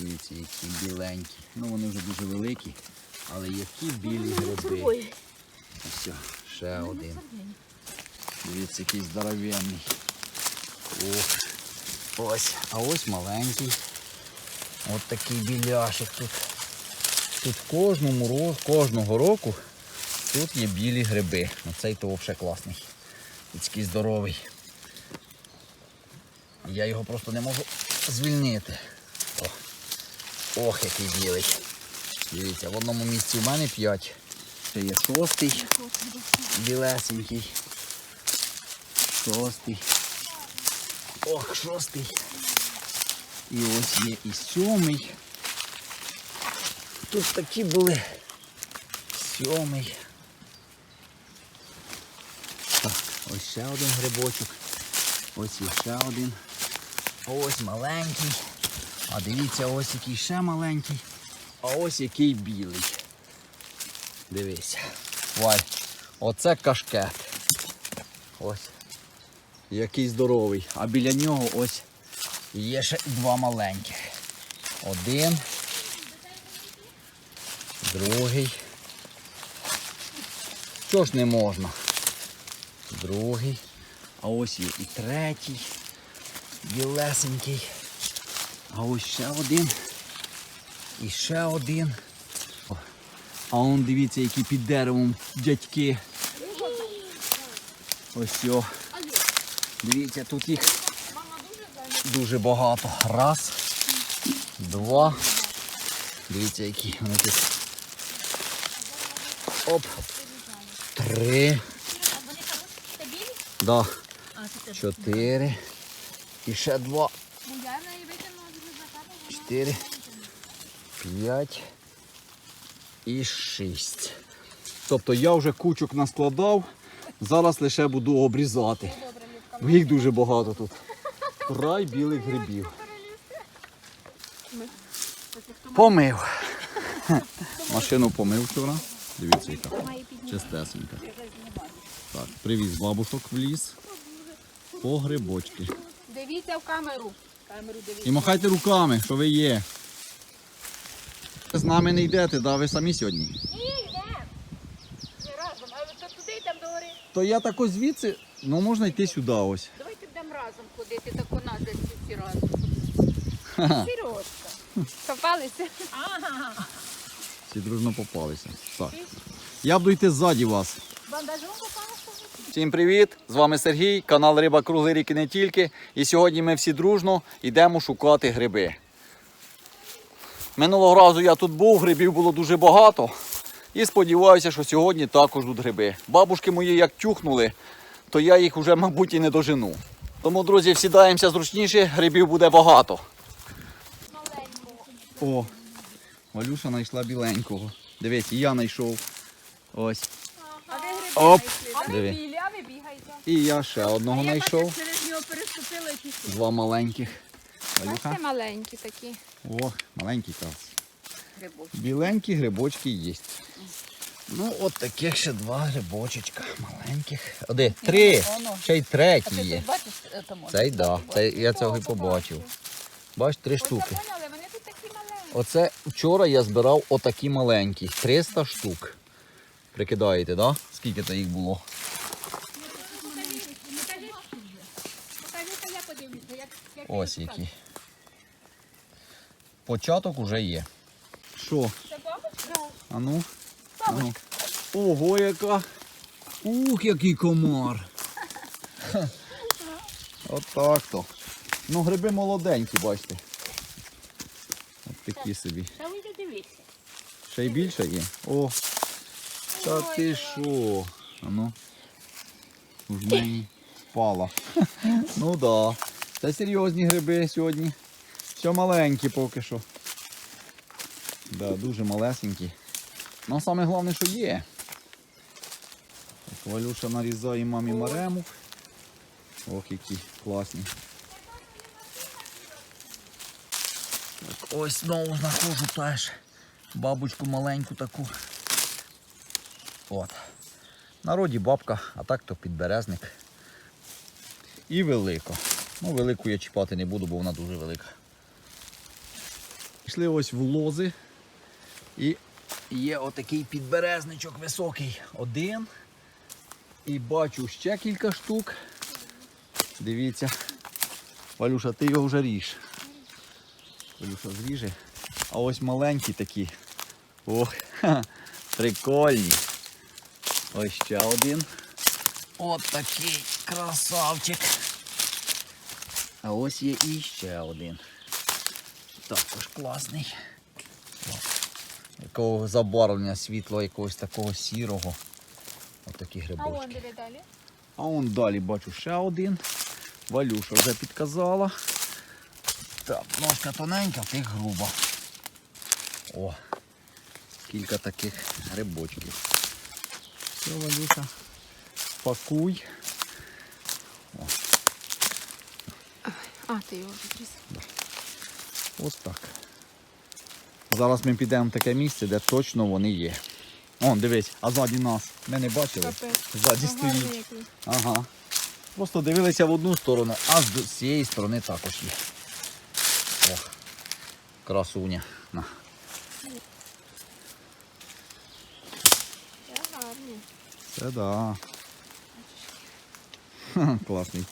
Дивіться, які біленькі. Ну вони вже дуже великі, але які білі гриби. Ось, ще один. Дивіться, який здоровенний. Ох. Ось. А ось маленький. От такий біляшик тут. Тут кожному ро- кожного року тут є білі гриби. Оцей то взагалі класний. Такий здоровий. Я його просто не можу звільнити. Ох, який білий. Дивіться, в одному місці у мене 5. Це є шостий. Білесенький. Шостий. Ох, шостий. І ось є і сьомий. Тут такі були. Сьомий. Так, ось ще один грибочок. Ось є ще один. Ось маленький. А дивіться, ось який ще маленький. А ось який білий. Дивися. Валь. Оце кашкет. Ось. Який здоровий. А біля нього ось є ще два маленьких. Один. Другий. Що ж не можна? Другий. А ось є і третій. Білесенький. А ось ще один. І ще один. А он дивіться, які під деревом дядьки. Ось о. Дивіться, тут їх дуже багато. Раз, два. Дивіться, які вони тут. Оп. Три. Да. Чотири. І ще два. Чотири. П'ять. І шість. Тобто я вже кучок наскладав. Зараз лише буду обрізати. Бо Їх дуже багато тут. Рай білих грибів. Помив. Машину помив вчора. Дивіться, яка чистесенька. Так, привіз бабушок в ліс. По грибочки. Дивіться в камеру. І махайте руками, що ви є. Ви з нами не йдете, да? ви самі сьогодні. Ні, йдемо. Ми разом. А ви то туди йдемо до гори. То я так ось звідси, ну можна йти сюди ось. Давайте будемо разом ходити, так у нас десь всі разом. Сережка. Попалися? Ага. Всі дружно попалися. Так. Я буду йти ззаді вас. Бандажом попалися? Всім привіт! З вами Сергій, канал Риба Круглий рік і не тільки. І сьогодні ми всі дружно йдемо шукати гриби. Минулого разу я тут був, грибів було дуже багато. І сподіваюся, що сьогодні також тут гриби. Бабушки мої як тюхнули, то я їх вже, мабуть, і не дожену. Тому, друзі, всідаємося зручніше, грибів буде багато. О, Валюша знайшла біленького. Дивись, і я знайшов. Ось. Оп. Диви. білі, а ви бігаєте. І я ще одного знайшов. через нього переступила і. Два маленьких. Бачите, маленькі такі О, маленький грибочки. Біленькі грибочки є. Ну, от таких ще два грибочечка маленьких. Оди, три. Ще й третій є. бачиш, е, тому? Цей да. Цей, я цього і побачив. Бач, три штуки. Оце вчора я збирав отакі маленькі. 300 штук. Прикидаєте, да? Скільки то їх було? Покажи-ка, я подивлюся, як, як Ось які. Початок уже є. Що? Це бабочка? А ну? А ну. Ого, яка. Ух, який комар. Отак то. Ну, гриби молоденькі, бачите. От такі собі. Та вийди дивися. Ще й більше є. О. Та ти що? А ну. В мені впала. Ну да. Це серйозні гриби сьогодні. Все маленькі поки що. Да, дуже малесенькі. Ну саме головне, що є. От Валюша нарізає мамі маремок. Ох, які класні. Так, ось знову знаходжу теж бабочку маленьку таку. От. Народі бабка, а так то підберезник. І велика. Ну, велику я чіпати не буду, бо вона дуже велика. Йшли ось в лози. І є отакий підберезничок високий. Один. І бачу ще кілька штук. Дивіться. Валюша, ти його вже ріж. Валюша зріже. А ось маленькі такі. Ох, ха, прикольні. Ось ще один. От такий красавчик. А ось є і ще один. Також класний. Якого забарвлення світло якогось такого сірого. Ось такі А грибочки. вон диви далі. А он далі бачу ще один. Валюша вже підказала. Так, ножка тоненька, тих груба. О, кілька таких грибочків. Все, Валюша, пакуй. А, ти його відрізав. Ось так. Зараз ми підемо в таке місце, де точно вони є. Он, дивись, а ззаді нас. Ми не бачили. Капець. Ззаді стоїть. який. Ага. Просто дивилися в одну сторону, а з з цієї сторони також є. О, красуня. На. Я гарний. Це да. Ха, Класний.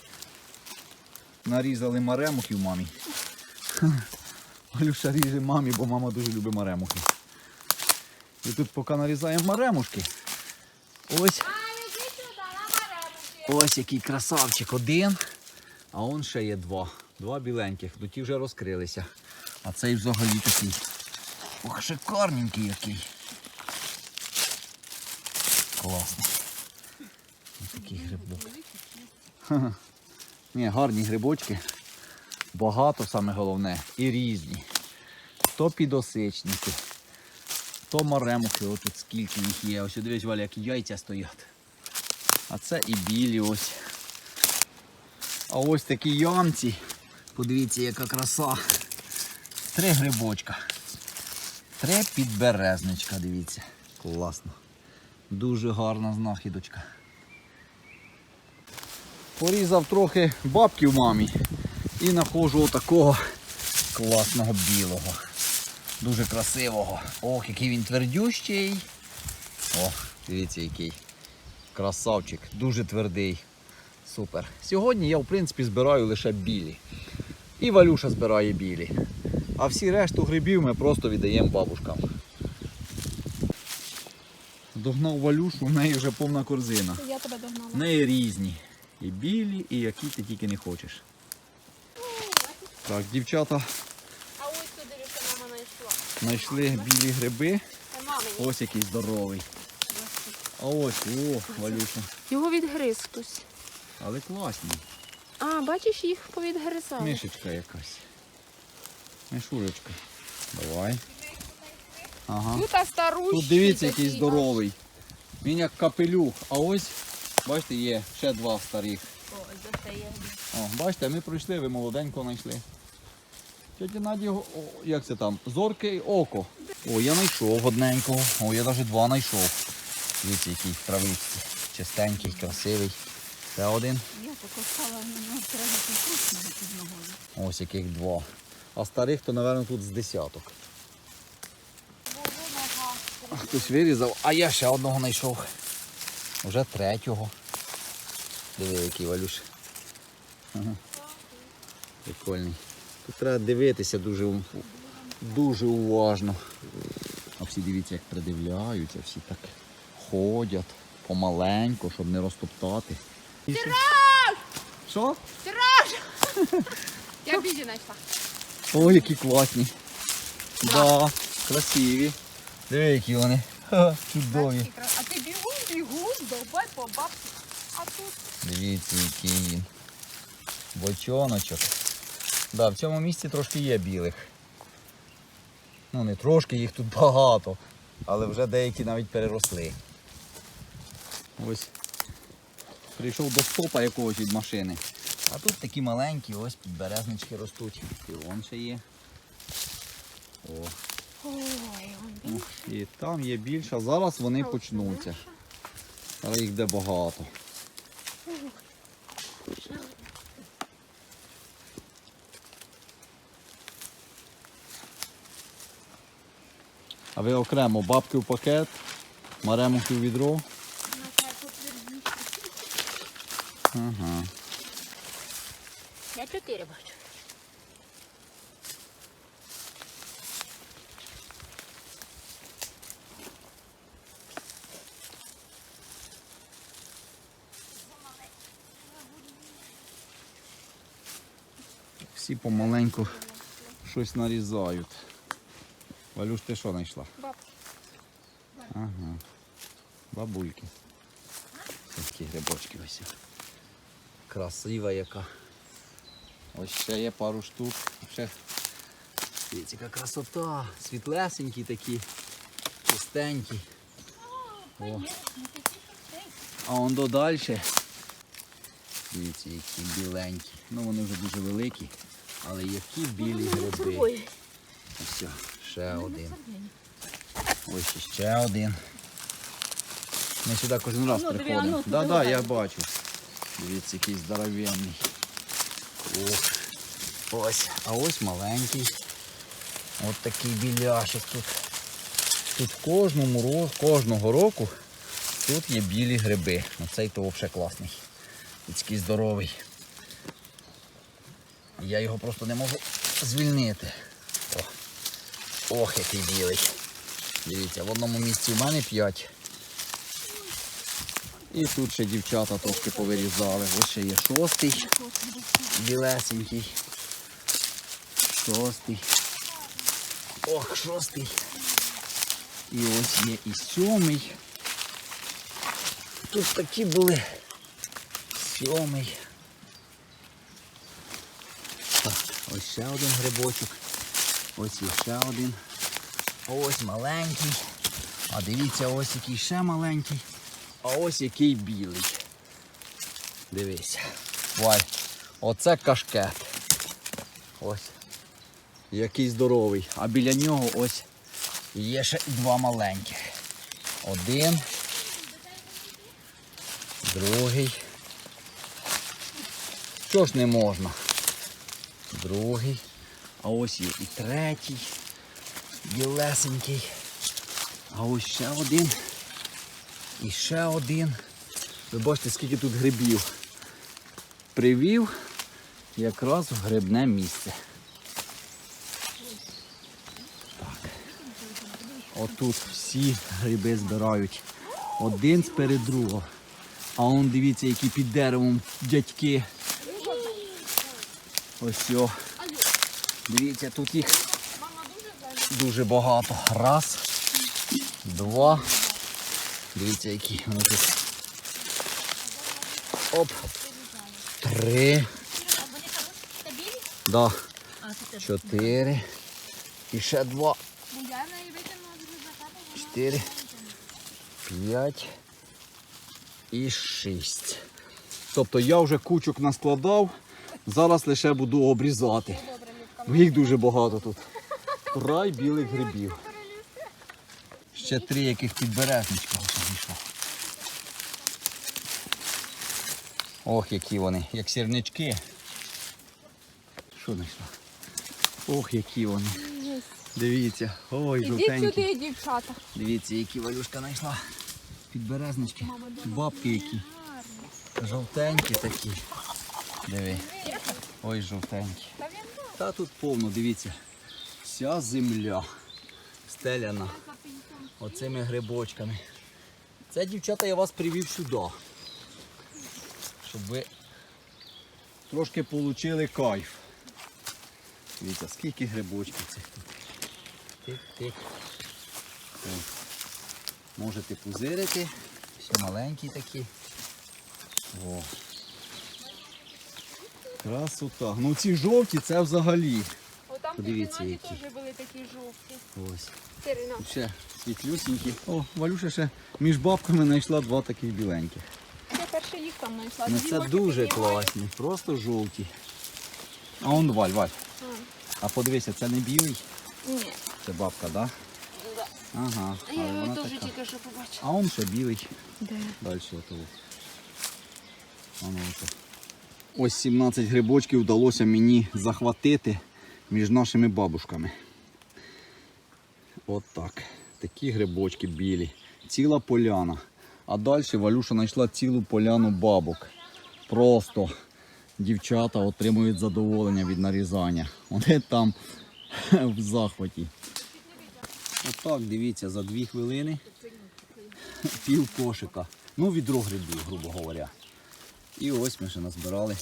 Нарізали маремухів мамі. Ха. Валюша ріже мамі, бо мама дуже любить маремухи. І тут поки нарізаємо маремушки. Ось. Ось який красавчик один. А он ще є два. Два біленьких. Ну ті вже розкрилися. А цей взагалі такий. Ох, шикарненький який. Класний. Ось такий грибок. Ні, гарні грибочки. Багато саме головне. І різні. То підосичники, то маремухи, отут скільки їх є. Ось дивись, Валя, які яйця стоять. А це і білі ось. А ось такі ямці. Подивіться, яка краса. Три грибочка. Три підберезничка, дивіться. Класно. Дуже гарна знахідочка. Порізав трохи бабків мамі і знаходжу отакого класного білого. Дуже красивого. Ох, який він твердющий. О, дивіться який. Красавчик, дуже твердий. Супер. Сьогодні я, в принципі, збираю лише білі. І Валюша збирає білі. А всі решту грибів ми просто віддаємо бабушкам. Догнав Валюшу, в неї вже повна корзина. Я тебе догнала. В неї різні. І білі, і які ти тільки не хочеш. Так, дівчата А ось туди дивися, мама знайшла. знайшли білі гриби. Ось який здоровий. А ось, о, Валюша. Його відгриз хтось. Але класні. А, бачиш, їх повідгризали. Мишечка якась. Мишурочка. Давай. Ага. Тут старущий. Тут дивіться, який здоровий. Він як капелюх. А ось, бачите, є ще два старих. О. О, бачите, ми пройшли, ви молоденько знайшли. Тетя Наді, о, як це там? Зорке й око. О, я знайшов одненького. О, я навіть два знайшов. Дивіться, який травичці. Чистенький, красивий. Ще один. Я тако стала треба під ногою. Ось яких два. А старих, то, мабуть, тут з десяток. Хтось вирізав, а я ще одного знайшов. Вже третього. Диви, який валюш. Ага. Прикольний. Тут треба дивитися дуже, дуже уважно. А всі дивіться, як придивляються, всі так ходять помаленьку, щоб не розтоптати. Тираж! Що? Тираж! Я біжі знайшла. Ой, які класні. Да, красиві. Диви, які вони. Ха, чудові. Довбай по бабці. А тут Дивіться, який він. Бочоночок. Да, в цьому місці трошки є білих. Ну не трошки, їх тут багато. Але вже деякі навіть переросли. Ось. Прийшов до стопа якогось від машини. А тут такі маленькі, ось підберезнички ростуть. І вон ще є. О, Ой, ух, і там є більше. Зараз вони почнуться. Але їх де багато. А ви окремо бабки в пакет, маремухи в відро. Ага. Я чотири бачу. Всі помаленьку щось нарізають. Валюш, ти що знайшла? Бабки. Ага. Бабульки. Такі грибочки ось. Красива яка. Ось ще є пару штук. Ще дивіться, яка красота. Світлесенькі такі, чистенькі. О. А он до далі. Дивіться, які біленькі. Ну вони вже дуже великі, але які білі гриби. Ой, Ось, ще один. Ось ще один. Ми сюди кожен раз Ну, приходимо. ну, да, лежать. я бачу. Дивіться, який здоровенний. Ох. Ось. А ось маленький. От такий біляшик тут. Тут кожному кожного року тут є білі гриби. Оцей то взагалі класний. Такий здоровий. Я його просто не можу звільнити. О. Ох, який білий. Дивіться, в одному місці в мене 5. І тут ще дівчата трошки повирізали. Ось ще є шостий. Білесенький. Шостий. Ох, шостий. І ось є і сьомий. Тут такі були. Сьомий. Так, ось ще один грибочок. Ось є ще один. Ось маленький. А дивіться, ось який ще маленький. А ось який білий. Дивися. Валь. Оце кашкет. Ось. Який здоровий. А біля нього ось є ще два маленьких. Один. Другий. Що ж не можна? Другий. А ось є і третій. Білесенький. А ось ще один. І ще один. Ви бачите, скільки тут грибів. Привів якраз в грибне місце. Так. Отут всі гриби збирають. Один сперед другого. А он дивіться, які під деревом дядьки. Ось о. Дивіться, тут їх дуже багато. Раз, два. Дивіться, які вони тут. Оп. Три. Да. Чотири. І ще два. Чотири. П'ять. І шість. Тобто я вже кучок наскладав. Зараз лише буду обрізати. Їх дуже багато тут. Рай білих грибів. Ще три яких підбережничка ось. Ох, які вони, як сірнички. Що знайшла? Ох, які вони. Дивіться. Ой, Ідіть жовтенькі. сюди, дівчата. Дивіться, які валюшка знайшла. Підберезнички. Бабки які. Жовтенькі такі. Диви. Ой, жовтенькі. Та тут повно, дивіться. Вся земля стеляна оцими грибочками. Це, дівчата, я вас привів сюди. Щоб ви трошки отримали кайф. Дивіться, скільки грибочків цих тут. Тик-тик. Можете позирити. Всі маленькі такі. О. Красота. Ну ці жовті це взагалі. Отам Подивіться, Подивіться, які. теж були такі жовті. Ось. Терина. Ще світлюсінькі. О, Валюша ще між бабками знайшла два таких біленьких. Я перше їх там знайшла. Ну Дві це дуже піднімаю. класні, просто жовті. А он Валь, Валь. А, А подивися, це не білий, Ні. це бабка, так? Да? Да. Ага. Я але його вона теж така. тільки що побачила. А он ще білий. Далі ото. Воно ото. Ось 17 грибочків вдалося мені захватити між нашими бабушками. От так. Такі грибочки білі. Ціла поляна. А далі Валюша знайшла цілу поляну бабок. Просто дівчата отримують задоволення від нарізання. Вони там в захваті. Отак, дивіться, за дві хвилини пів кошика. Ну, відро грибів, грубо говоря. І ось ми ще назбирали,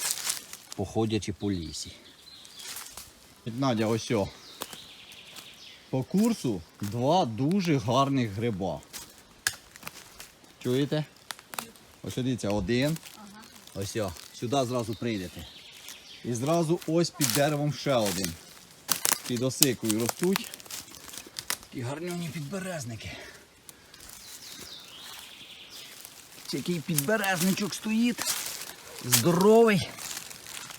походячи по лісі. Надя, ось. о. По курсу два дуже гарних гриба. Чуєте? Ось дивіться, один. Ось о. Сюди зразу прийдете. І зразу ось під деревом ще один. Під осикою ростуть. Такі гарнюні підберезники. Який підберезничок стоїть. Здоровий.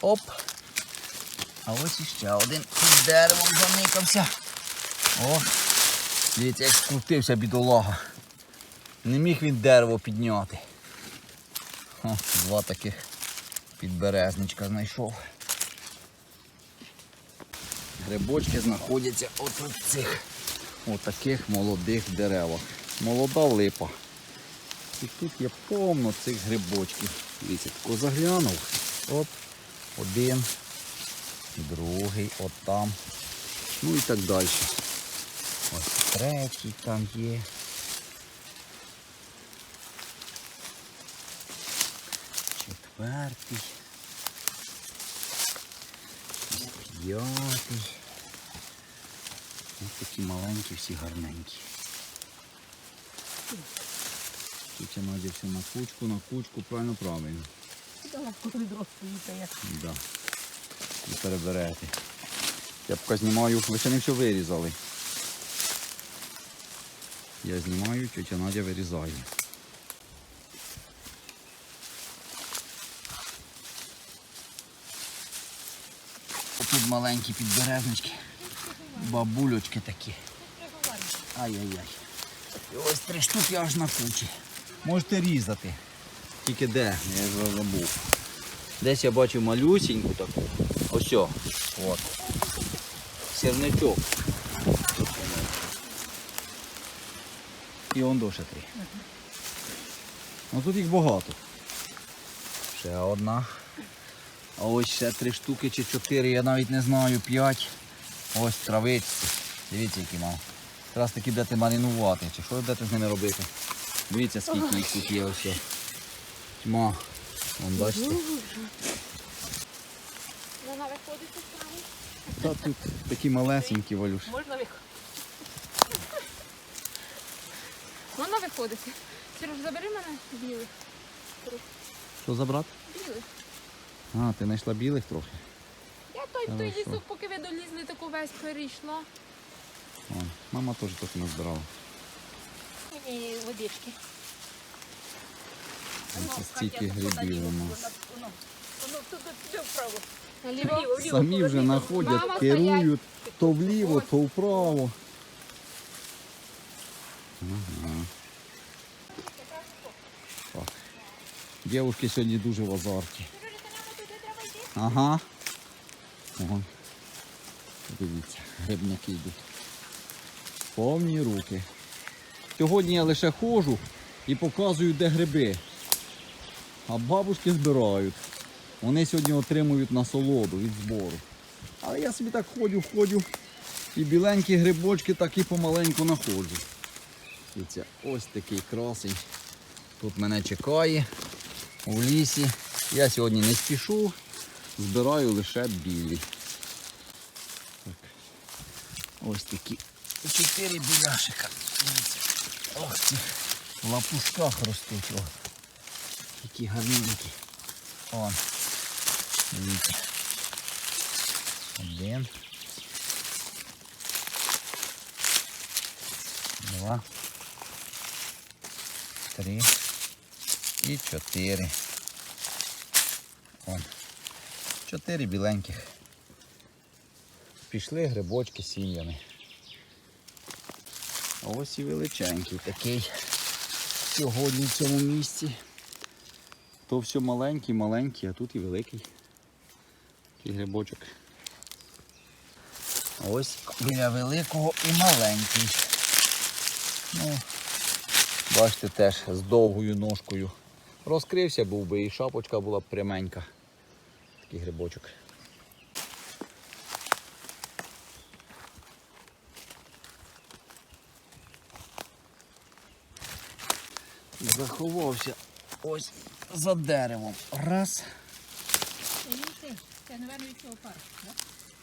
Оп. А ось іще один під деревом заникався. О, дивіться, як скрутився бідолага. Не міг він дерево підняти. О, два таких підберезничка знайшов. Грибочки знаходяться отут в цих отаких молодих деревах. Молода липа. І тут є повно цих грибочків. Дивіться, заглянув. Оп, один, другий, от там. Ну і так далі. Ось третій там є. Четвертий. П'ятий. Ось такі маленькі, всі гарненькі. Тут я все на кучку, на кучку, правильно, правильно. Да. І переберете. Я поки знімаю, ви ще не все вирізали. Я знімаю, тетя Надя вирізає. Тут маленькі підберезнички, бабулючки такі. Ай-яй-яй. Ось три штуки аж на кучі. Можете різати. Тільки де? Я вже забув. Десь я бачив малюсіньку таку. Ось. о, От. Сірничок. І он до ще три. Ну тут їх багато. Ще одна. А ось ще три штуки чи чотири, я навіть не знаю, п'ять. Ось травичці. Дивіться, які мав. Якраз таки будете маринувати. Чи що будете з ними робити? Дивіться, скільки їх тут є ось. Тьма. Вон бачите. Вона виходить з. Та тут такі малесенькі валюш. Можна виходити. Можна виходити. Сереж, забери мене білих. Що забрати? Білих. А, ти знайшла білих трохи. Я той той лісок, поки ви долізли, таку весь перейшла. Вон, мама теж трохи назбирала. І водички. Це стільки грибів у нас. Самі вже знаходять, керують то вліво, то вправо. Ага. Так. Сьогодні дуже в азарті. Ага. Ого. Дивіться, грибники йдуть. Повні руки. Сьогодні я лише ходжу і показую, де гриби. А бабушки збирають. Вони сьогодні отримують насолоду від збору. Але я собі так ходю, ходю. І біленькі грибочки так і помаленьку находжу. Дивіться, ось такий красень. Тут мене чекає у лісі. Я сьогодні не спішу, збираю лише білі. Так. Ось такі чотири біляшика. Ох, ці в лапушках ростуть. О. Які гарненькі. Он. Дивіться. Один. Два. Три. І чотири. Он. Чотири біленьких. Пішли грибочки сім'ями. Ось і величенький такий. Сьогодні в цьому місці. То все маленький, маленький, а тут і великий. Такий грибочок. Ось біля великого і маленький. Ну, бачите, теж з довгою ножкою. Розкрився був би і шапочка була б пряменька. Такий грибочок. Ось за деревом. Раз.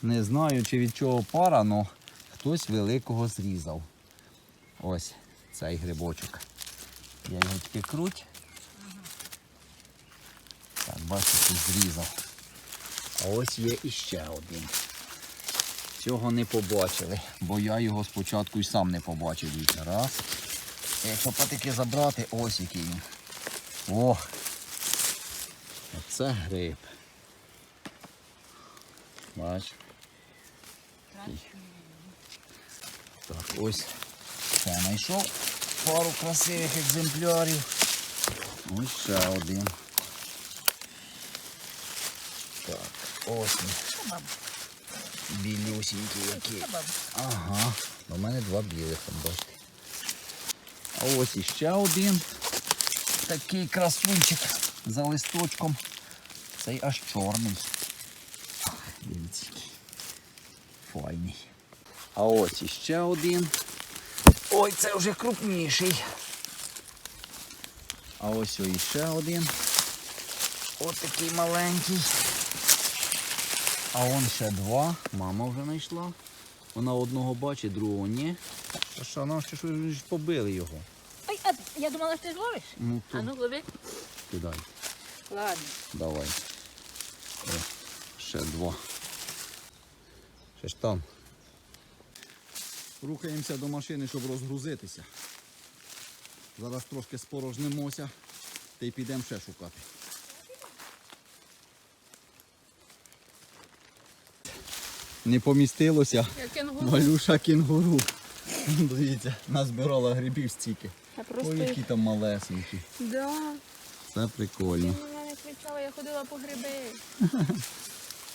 Не знаю, чи від чого пара, але хтось великого зрізав. Ось цей грибочок. Я його тільки круть. Так, бачите, зрізав. А ось є іще один. Цього не побачили, бо я його спочатку і сам не побачив. Раз. Якщо патики забрати, ось який він. О! Оце гриб. Бач. Так, ось ще знайшов пару красивих екземплярів. Ось ще один. Так, ось він. Білюсінький який. Ага. У мене два білих, там, бачите. А ось іще один. Такий красунчик за листочком. Цей аж чорний. Дивіться. який Файний. А ось іще один. Ой, це вже крупніший. А ось ось іще один. Ось такий маленький. А он ще два. Мама вже знайшла. Вона одного бачить, другого ні. А що, ж ви побили його? Я думала, що ти зловиш. Ну А ну, лови. кидай. Ладно. Давай. О, ще два. Ще ж там. Рухаємося до машини, щоб розгрузитися. Зараз трошки спорожнимося та й підемо ще шукати. Не помістилося. Я кенгуру. Малюша кінгуру. Дивіться, назбирала грибів стільки. Я Ой, які там малесенькі. Да. Це Ти прикольно. мене не кричала, я ходила по гриби.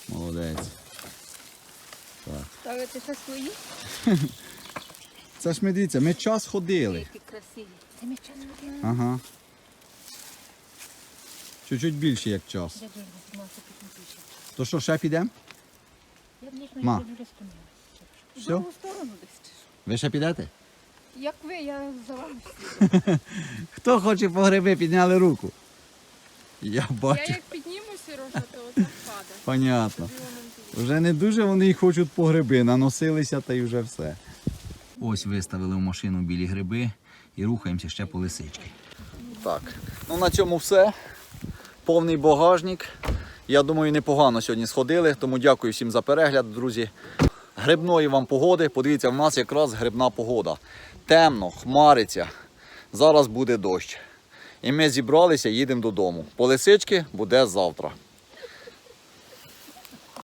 Молодець. Так. Ставити ще свої? Це ж ми дивіться, ми час ходили. Які красиві. Ти мені час ходила? Ага. Чуть-чуть більше як час. Я дуже маса підносити. То що, ще підемо? Я б ніж не вже спинила. В другу сторону десь. Ви ще підете? Як ви, я за вами. Хто хоче по гриби, підняли руку. Я Я як підніму Сережа, то отак падає. Понятно. Вже не дуже вони й хочуть по гриби, наносилися та й вже все. Ось виставили в машину білі гриби і рухаємося ще по лисички. Так, ну на цьому все. Повний багажник. Я думаю, непогано сьогодні сходили, тому дякую всім за перегляд, друзі. Грибної вам погоди. Подивіться, в нас якраз грибна погода. Темно, хмариться. Зараз буде дощ. І ми зібралися, їдемо додому. По лисички буде завтра.